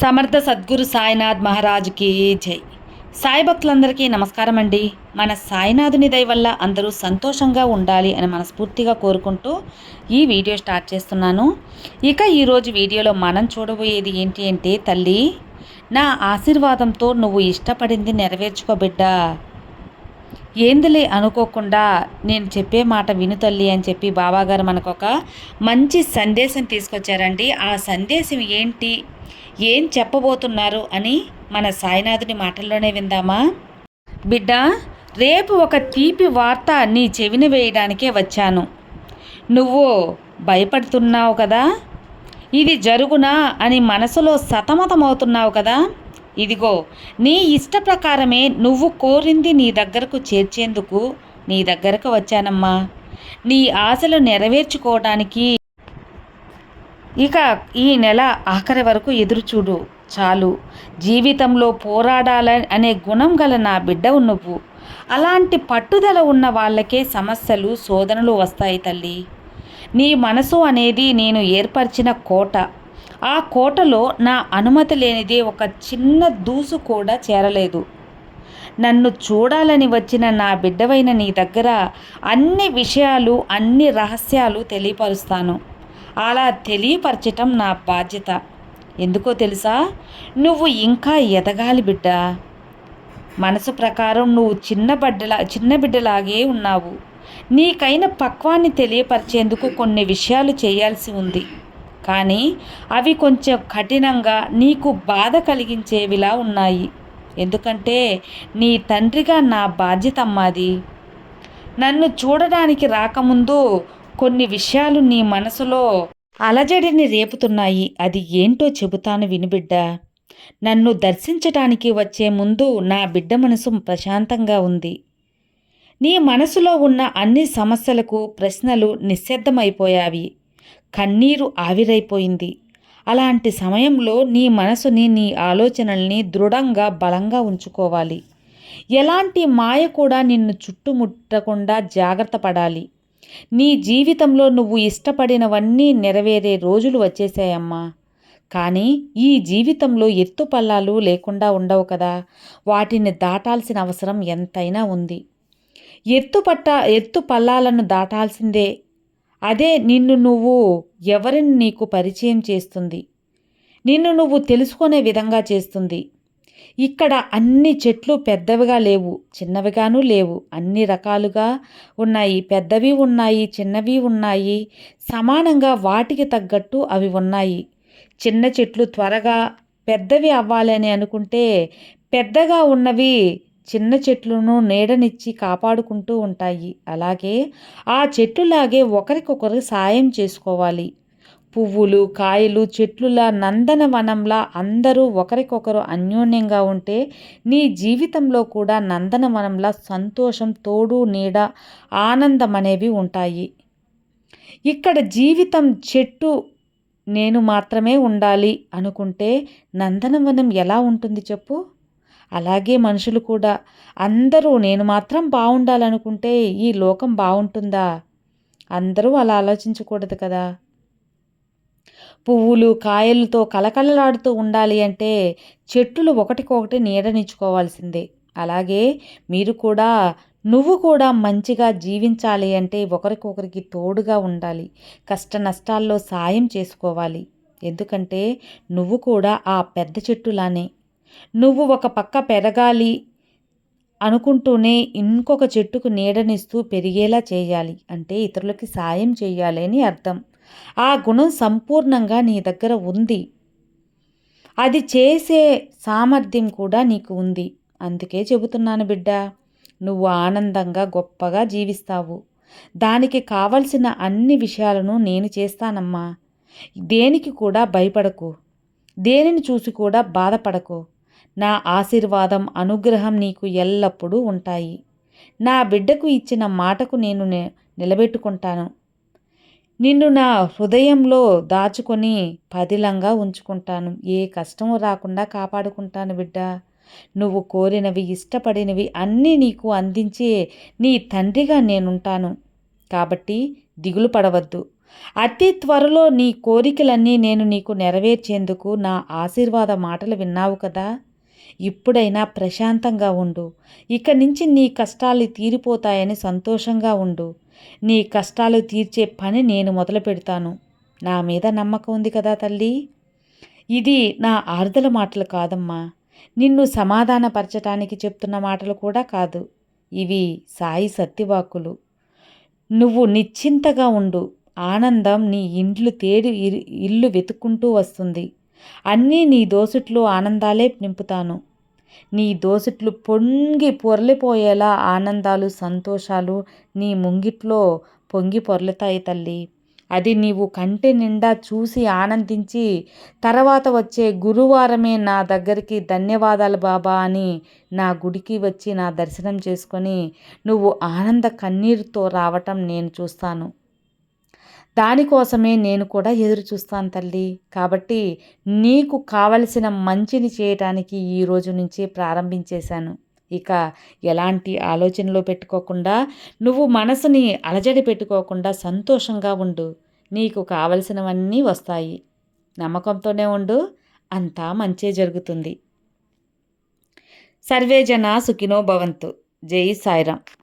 సమర్థ సద్గురు సాయినాథ్ మహారాజ్కి జై. సాయి భక్తులందరికీ నమస్కారం అండి మన సాయినాథుని దయ వల్ల అందరూ సంతోషంగా ఉండాలి అని మనస్ఫూర్తిగా కోరుకుంటూ ఈ వీడియో స్టార్ట్ చేస్తున్నాను. ఇక ఈరోజు వీడియోలో మనం చూడబోయేది ఏంటి అంటే తల్లి నా ఆశీర్వాదంతో నువ్వు ఇష్టపడింది నెరవేర్చుకో బిడ్డా. ఏందిలే అనుకోకుండా నేను చెప్పే మాట విను తల్లి అని చెప్పి బాబాగారు మనకు ఒక మంచి సందేశం తీసుకొచ్చారండి. ఆ సందేశం ఏంటి? ఏం చెప్పబోతున్నారు అని మన సాయినాథుని మాటల్లోనే విందామా? బిడ్డ రేపు ఒక తీపి వార్త నీ చెవిన వేయడానికే వచ్చాను. నువ్వు భయపడుతున్నావు కదా? ఇది జరుగునా అని మనసులో సతమతమవుతున్నావు కదా? ఇదిగో నీ ఇష్ట ప్రకారమే నువ్వు కోరింది నీ దగ్గరకు చేర్చేందుకు నీ దగ్గరకు వచ్చానమ్మా. నీ ఆశలు నెరవేర్చుకోవడానికి ఇక ఈ నెల ఆఖరి వరకు ఎదురుచూడు చాలు. జీవితంలో పోరాడాల అనే గుణం గల నా బిడ్డవు నువ్వు. అలాంటి పట్టుదల ఉన్న వాళ్ళకే సమస్యలు శోధనలు వస్తాయి తల్లి. నీ మనసు అనేది నేను ఏర్పరిచిన కోట. ఆ కోటలో నా అనుమతి లేనిదే ఒక చిన్న దూసు కూడా చేరలేదు. నన్ను చూడాలని వచ్చిన నా బిడ్డవైన నీ దగ్గర అన్ని విషయాలు అన్ని రహస్యాలు తెలియపరుస్తాను. అలా తెలియపరచటం నా బాధ్యత. ఎందుకో తెలుసా? నువ్వు ఇంకా ఎదగాలి బిడ్డ. మనసు ప్రకారం నువ్వు చిన్న బిడ్డలా చిన్న బిడ్డలాగే ఉన్నావు. నీకైన పక్వాన్ని తెలియపరిచేందుకు కొన్ని విషయాలు చేయాల్సి ఉంది. కానీ అవి కొంచెం కఠినంగా నీకు బాధ కలిగించేవిలా ఉన్నాయి. ఎందుకంటే నీ తండ్రిగా నా బాధ్యత అమ్మాది. నన్ను చూడడానికి రాకముందు కొన్ని విషయాలు నీ మనసులో అలజడిని రేపుతున్నాయి. అది ఏంటో చెబుతాను వినిబిడ్డ నన్ను దర్శించటానికి వచ్చే ముందు నా బిడ్డ మనసు ప్రశాంతంగా ఉంది. నీ మనసులో ఉన్న అన్ని సమస్యలకు ప్రశ్నలు నిశ్శబ్దమైపోయావి. కన్నీరు ఆవిరైపోయింది. అలాంటి సమయంలో నీ మనసుని నీ ఆలోచనల్ని దృఢంగా బలంగా ఉంచుకోవాలి. ఎలాంటి మాయ కూడా నిన్ను చుట్టుముట్టకుండా జాగ్రత్త పడాలి. నీ జీవితంలో నువ్వు ఇష్టపడినవన్నీ నెరవేరే రోజులు వచ్చేసాయమ్మా కానీ ఈ జీవితంలో ఎత్తు పల్లాలు లేకుండా ఉండవు కదా. వాటిని దాటాల్సిన అవసరం ఎంతైనా ఉంది. ఎత్తుపట్ట ఎత్తు పల్లాలను దాటాల్సిందే. అదే నిన్ను నువ్వు ఎవరిని నీకు పరిచయం చేస్తుంది? నిన్ను నువ్వు తెలుసుకునే విధంగా చేస్తుంది? ఇక్కడ అన్ని చెట్లు పెద్దవిగా లేవు చిన్నవిగాను లేవు. అన్ని రకాలుగా ఉన్నాయి. పెద్దవి ఉన్నాయి చిన్నవి ఉన్నాయి. సమానంగా వాటికి తగ్గట్టు అవి ఉన్నాయి. చిన్న చెట్లు త్వరగా పెద్దవి అవ్వాలని అనుకుంటే పెద్దగా ఉన్నవి చిన్న చెట్లను నీడనిచ్చి కాపాడుకుంటూ ఉంటాయి. అలాగే ఆ చెట్టులాగే ఒకరికొకరు సాయం చేసుకోవాలి. పువ్వులు కాయలు చెట్లులా నందనవనంలా అందరూ ఒకరికొకరు అన్యోన్యంగా ఉంటే నీ జీవితంలో కూడా నందనవనంలా సంతోషం తోడు నీడ ఆనందం అనేవి ఉంటాయి. ఇక్కడ జీవితం చెట్టు నేను మాత్రమే ఉండాలి అనుకుంటే నందనవనం ఎలా ఉంటుంది చెప్పు? అలాగే మనుషులు కూడా అందరూ నేను మాత్రం బాగుండాలనుకుంటే ఈ లోకం బాగుంటుందా అందరూ అలా ఆలోచించకూడదు కదా? పువ్వులు కాయలతో కలకలలాడుతూ ఉండాలి అంటే చెట్టులు ఒకటికొకటి నీడనిచ్చుకోవాల్సిందే. అలాగే మీరు కూడా నువ్వు కూడా మంచిగా జీవించాలి అంటే ఒకరికొకరికి తోడుగా ఉండాలి. కష్ట నష్టాల్లో సాయం చేసుకోవాలి. ఎందుకంటే నువ్వు కూడా ఆ పెద్ద చెట్టులానే నువ్వు ఒక పక్క పెరగాలి అనుకుంటూనే ఇంకొక చెట్టుకు నీడనిస్తూ పెరిగేలా చేయాలి. అంటే ఇతరులకి సాయం చేయాలి అని అర్థం. ఆ గుణం సంపూర్ణంగా నీ దగ్గర ఉంది. అది చేసే సామర్థ్యం కూడా నీకు ఉంది. అందుకే చెబుతున్నాను బిడ్డ నువ్వు ఆనందంగా గొప్పగా జీవిస్తావు. దానికి కావలసిన అన్ని విషయాలను నేను చేస్తానమ్మా. దేనికి కూడా భయపడకు. దేనిని చూసి కూడా బాధపడకు. నా ఆశీర్వాదం అనుగ్రహం నీకు ఎల్లప్పుడూ ఉంటాయి. నా బిడ్డకు ఇచ్చిన మాటకు నేను నిలబెట్టుకుంటాను. నిన్ను నా హృదయంలో దాచుకొని పదిలంగా ఉంచుకుంటాను. ఏ కష్టము రాకుండా కాపాడుకుంటాను బిడ్డ. నువ్వు కోరినవి ఇష్టపడినవి అన్నీ నీకు అందించే నీ తండ్రిగా నేనుంటాను. కాబట్టి దిగులు పడవద్దు. అతి త్వరలో నీ కోరికలన్నీ నేను నీకు నెరవేర్చేందుకు నా ఆశీర్వాద మాటలు విన్నావు కదా. ఇప్పుడైనా ప్రశాంతంగా ఉండు. ఇక నుంచి నీ కష్టాలు తీరిపోతాయని సంతోషంగా ఉండు. నీ కష్టాలు తీర్చే పని నేను మొదలు పెడతాను. నా మీద నమ్మకం ఉంది కదా తల్లి? ఇది నా ఆరుదల మాటలు కాదమ్మా. నిన్ను సమాధానపరచటానికి చెప్తున్న మాటలు కూడా కాదు. ఇవి సాయి సత్యవాకులు నువ్వు నిశ్చింతగా ఉండు. ఆనందం నీ ఇండ్లు తేడి ఇరు- ఇల్లు వెతుక్కుంటూ వస్తుంది. అన్నీ నీ దోసిట్లో ఆనందాలే నింపుతాను. నీ దోసిట్లు పొంగి పొర్లిపోయేలా ఆనందాలు సంతోషాలు నీ ముంగిట్లో పొంగి పొర్లుతాయి తల్లి. అది నీవు కంటి నిండా చూసి ఆనందించి తర్వాత వచ్చే గురువారమే నా దగ్గరికి ధన్యవాదాలు బాబా అని నా గుడికి వచ్చి నా దర్శనం చేసుకొని నువ్వు ఆనంద కన్నీరుతో రావటం నేను చూస్తాను. దానికోసమే నేను కూడా ఎదురు చూస్తాను తల్లి. కాబట్టి నీకు కావలసిన మంచిని చేయటానికి ఈ రోజు నుంచే ప్రారంభించేశాను. ఇక ఎలాంటి ఆలోచనలు పెట్టుకోకుండా నువ్వు మనసుని అలజడి పెట్టుకోకుండా సంతోషంగా ఉండు. నీకు కావలసినవన్నీ వస్తాయి. నమ్మకంతోనే ఉండు. అంతా మంచే జరుగుతుంది. సర్వేజన సుఖినో భవంతు. జై సాయిరామ్.